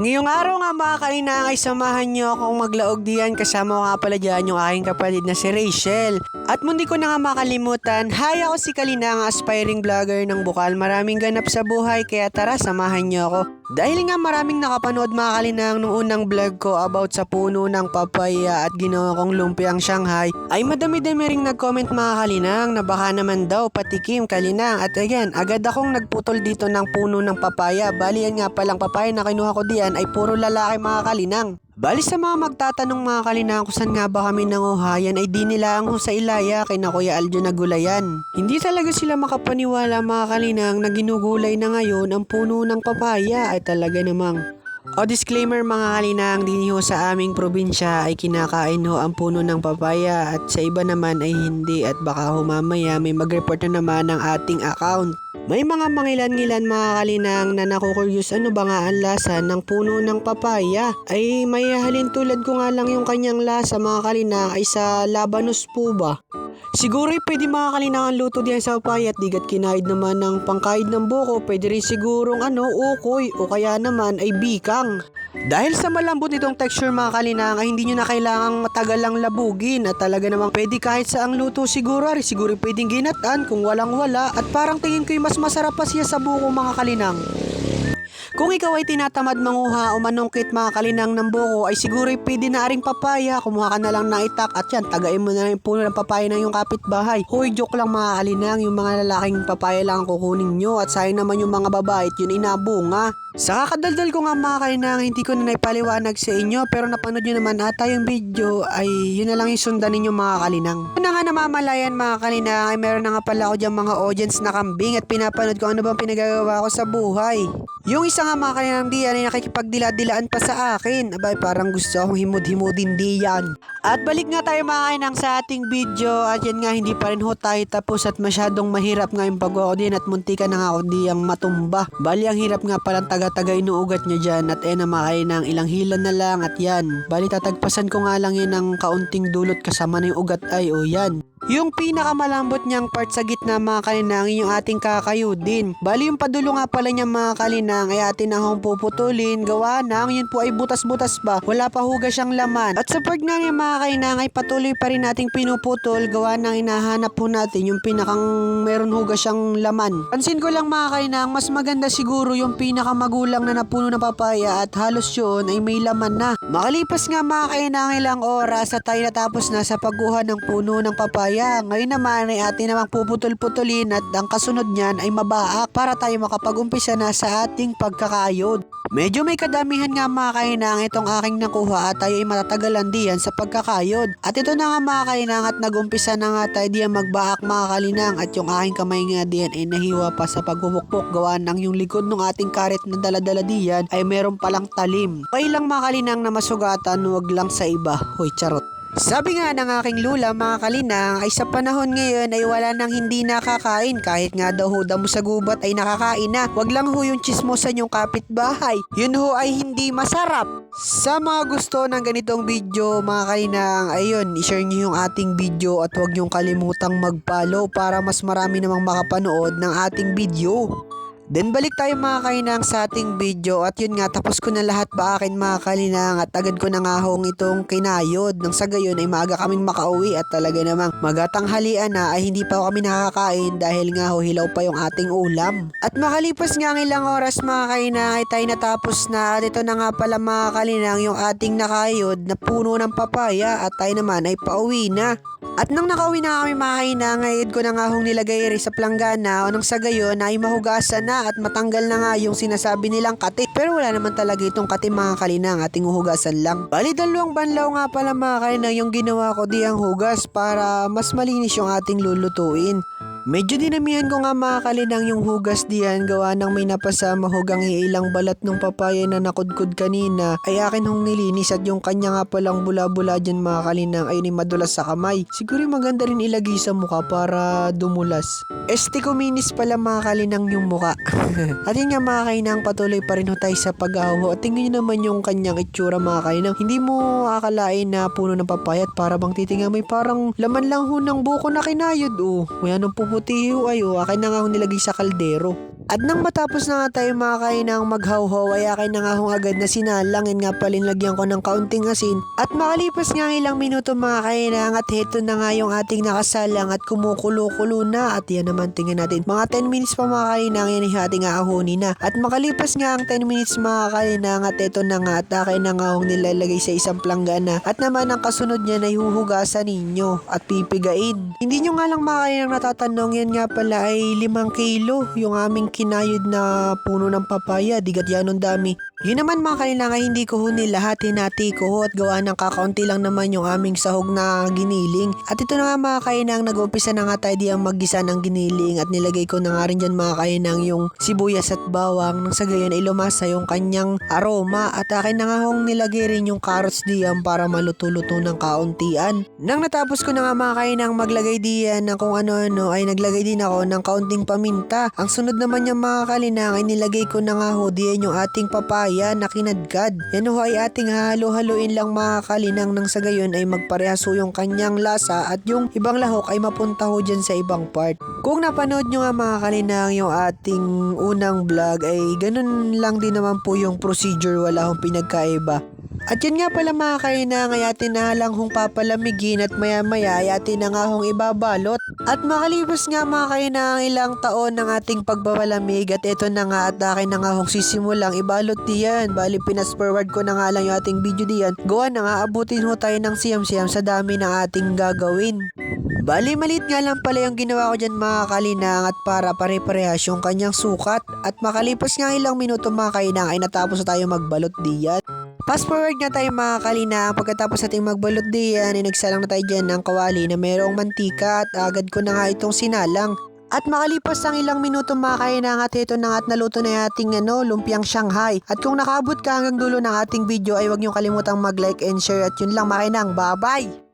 Ngayong araw nga mga kainang ay samahan niyo akong maglaog diyan kasama ko nga pala dyan yung aking kapatid na si Rachel. At mundi ko na nga makalimutan, hi ako si Kalina, ang aspiring vlogger ng Bukal. Maraming ganap sa buhay kaya tara samahan niyo ako. Dahil nga maraming nakapanood mga kalinang nung unang vlog ko about sa puno ng papaya at ginawa kong lumpiang Shanghai, ay madami-dami ring nag-comment mga kalinang na baka naman daw patikim kalinang. At again, agad akong nagputol dito ng puno ng papaya. Bali yan nga palang papaya na kinuha ko diyan ay puro lalaki mga kalinang. Bali sa mga magtatanong mga saan nga ba kami nanguhayan ay di nila ang sa ilaya kay na Kuya Aljo na gulayan. Hindi talaga sila makapaniwala mga kalinang na ginugulay na ngayon ang puno ng papaya ay talaga namang o disclaimer mga kalinang, din ho sa aming probinsya ay kinakain ho ang puno ng papaya at sa iba naman ay hindi at baka ho mamaya may mag-report na naman ng ating account. May mga mangilan-ngilan mga kalinang na nakukuryus ano ba nga ang lasa ng puno ng papaya ay may halin tulad ko nga lang yung kanyang lasa mga kalinang ay sa labanos po ba? Siguro ay pwede mga kalinangan luto diyan sa papaya at digat kinahid naman ng pangkahid ng buko. Pwede rin sigurong ano, ukoy o kaya naman ay bikang. Dahil sa malambot nitong texture mga kalinang ay hindi nyo na kailangang matagal lang labugin at talaga namang pwede kahit sa ang luto siguro ari siguro pwedeng ginatan kung walang wala at parang tingin ko mas masarap pa siya sa buko mga kalinang. Kung ikaw ay tinatamad manguha o manungkit mga kalinang ng buko ay siguro pwede na aring papaya. Kumuha ka na lang ng itak at yan, tagain mo na lang yung puno ng papaya ng yung kapitbahay. Hoy, joke lang mga kalinang, yung mga lalaking papaya lang ang kukunin nyo at sayang naman yung mga babae at yun inabunga. Sa kakadaldal ko nga mga kalinang, hindi ko na naipaliwanag sa inyo pero napanood nyo naman ata yung video ay yun na lang yung sundan ninyo mga kalinang. Ano nga namamalayan mga kalinang ay meron na nga pala ako dyan mga audience na kambing at pinapanood ko ano bang pinagagawa ko sa buhay. Yung isa nga mga kalinang diyan ay nakikipagdila-dilaan pa sa akin. Abay parang gusto akong himod-himodin diyan. At balik nga tayo mga kalinang sa ating video at yan nga hindi pa rin ho tayo tapos at masyadong mahirap nga yung pag din at munti ka na nga ako diyang matumba. Bali ang hirap nga palang taga-taga inuugat niya dyan at eh na mga kalinang ilang hilan na lang at yan. Bali tatagpasan ko nga lang yun ng kaunting dulot kasama na yung ugat ay o yan. Yung pinakamalambot niyang part sa gitna mga kalinang yung ating kakayudin. Bali yung padulo nga pala niya mga kalinang ay atin na hong puputulin. Gawa nang yun po ay butas-butas pa. Wala pa hugas siyang laman. At sa part nga niya mga kalinang ay patuloy pa rin nating pinuputol. Gawa nang hinahanap po natin yung pinakang meron hugas siyang laman. Pansin ko lang mga kalinang mas maganda siguro yung pinakamagulang na napuno ng papaya at halos yun ay may laman na. Makalipas nga mga kalinang ilang oras at tayo natapos na sa pagkuha ng puno ng papaya kaya ngayon naman ay atin namang puputol-putulin at ang kasunod niyan ay mabaak para tayo makapag-umpisa na sa ating pagkakayod. Medyo may kadamihan nga mga kainang itong aking nakuha at tayo ay matatagalan diyan sa pagkakayod. At ito na nga mga kainang at nagumpisa na nga tayo diyan magbaak mga kalinang at yung aking kamay nga diyan ay nahiwa pa sa pagpupukpok gawa ng yung likod ng ating karet na daladala diyan ay meron palang talim. Okay lang mga kalinang na masugatan huwag lang sa iba. Hoy charot. Sabi nga ng aking lula mga kalinang ay sa panahon ngayon ay wala nang hindi nakakain kahit nga daw ho damo sa gubat ay nakakain na. Wag lang ho yung chismosan yung kapitbahay. Yun ho ay hindi masarap. Sa mga gusto ng ganitong video mga kalinang ayun i-share nyo yung ating video at huwag nyong kalimutang mag-follow para mas marami namang makapanood ng ating video. Then balik tayo mga kainang sa ating video at yun nga tapos ko na lahat ba akin mga kalinang at agad ko na nga hong itong kinayod nang sa gayon ay maaga kaming makauwi at talaga namang magatanghalian na ay hindi pa kami nakakain dahil nga ho hilaw pa yung ating ulam. At makalipas nga ang ilang oras mga kainang ay tayo natapos na at ito na nga pala mga kalinang yung ating nakayod na puno ng papaya at tayo naman ay pauwi na. At nang nakauwi na kami mga kainang ngayon ko na nga hong nilagay sa planggana o nang sa gayon ay mahugasan na at matanggal na nga yung sinasabi nilang kati. Pero wala naman talaga itong kati mga kalinang ating uhugasan lang. Bali dalawang banlaw nga pala mga kalinang yung ginawa ko di ang hugas para mas malinis yung ating lulutuin. Medyo dinamihan ko nga mga kalinang yung hugas diyan gawa ng may napasama hugang ilang balat ng papaya na nakudkod kanina ay akin hong nilinis at yung kanya nga palang bula-bula dyan mga kalinang ay ni madulas sa kamay. Siguro maganda rin ilagay sa muka para dumulas. Este kuminis pala mga kalinang yung muka. at yun nga mga patuloy pa rin ho tayo sa pag-aho at tingnan nyo naman yung kanyang itsura mga kalinang. Hindi mo akalain na puno ng papaya at para bang titinga may parang laman lang ho ng buko na kinayod oh. Kaya nung puputi ay oh, akin na nga ho nilagay sa kaldero. At nang matapos na nga tayo mga kainang maghawhaw ay akin na nga hong agad na sinalangin. Nga palinlagyan ko ng kaunting asin. At makalipas nga ang ilang minuto mga kainang at heto na nga yung ating nakasalang at kumukulo-kulo na. At yan naman tingnan natin. Mga 10 minutes pa mga kainang yan ay ating aahunin na. At makalipas nga ang 10 minutes mga kainang at eto na nga at akin na nga hong nilalagay sa isang planggana at naman ang kasunod niya ay huhugasan ninyo at pipigain. Hindi nyo nga lang mga kainang natatanong. Yan nga pala ay 5 kilo yung aming kinayod na puno ng papaya, yan ang dami. Yun naman mga kailangan hindi ko ho nilahat, hinati ko ho at gawa ng kakaunti lang naman yung aming sahog na giniling. At ito na nga mga kainang, nag-umpisa na nga tayo di ang maggisa ng giniling at nilagay ko na nga rin dyan mga kainang yung sibuyas at bawang nang sa gayon ay lumasa yung kanyang aroma at akin na nga hong nilagay rin yung carrots diyan para maluto-luto ng kauntian. Nang natapos ko na nga mga kainang maglagay diyan ng kung ano-ano ay naglagay din ako ng kaunting paminta. Ang sunod naman yung mga kalinang ay nilagay ko na nga ho diyan yung ating papaya na kinadkad. Yan ho ay ating halo-haluin lang mga kalinang nang sa gayon ay magparehas ho yung kanyang lasa at yung ibang lahok ay mapunta ho dyan sa ibang part. Kung napanood nyo nga mga kalinang yung ating unang vlog ay ganun lang din naman po yung procedure wala hong pinagkaiba. At yun nga pala mga kainang ay atin na lang hong papalamigin at maya maya ay na nga hong ibabalot. At makalibos nga mga kainang ilang taon ng ating pagbabalamig at ito na nga at akin na nga hong sisimulang ibalot diyan. Bali pinas forward ko na nga lang yung ating video diyan. Gawa na nga abutin ho tayo ng siyam-siyam sa dami ng ating gagawin. Bali, maliit nga lang pala yung ginawa ko dyan mga kalinang at para pare-parehas yung kanyang sukat. At makalipas nga ilang minuto mga kalinang ay natapos na tayo magbalot diyan. Fast forward nga tayo mga kalinang. Pagkatapos nating magbalot diyan, ay nagsalang na tayo dyan ng kawali na mayroong mantika at agad ko na nga itong sinalang. At makalipas ang ilang minuto mga kainang at ito na at naluto na ating ano, lumpiang Shanghai. At kung nakabot ka hanggang dulo ng ating video ay huwag niyo kalimutang mag-like and share at yun lang mga kainang. Bye-bye!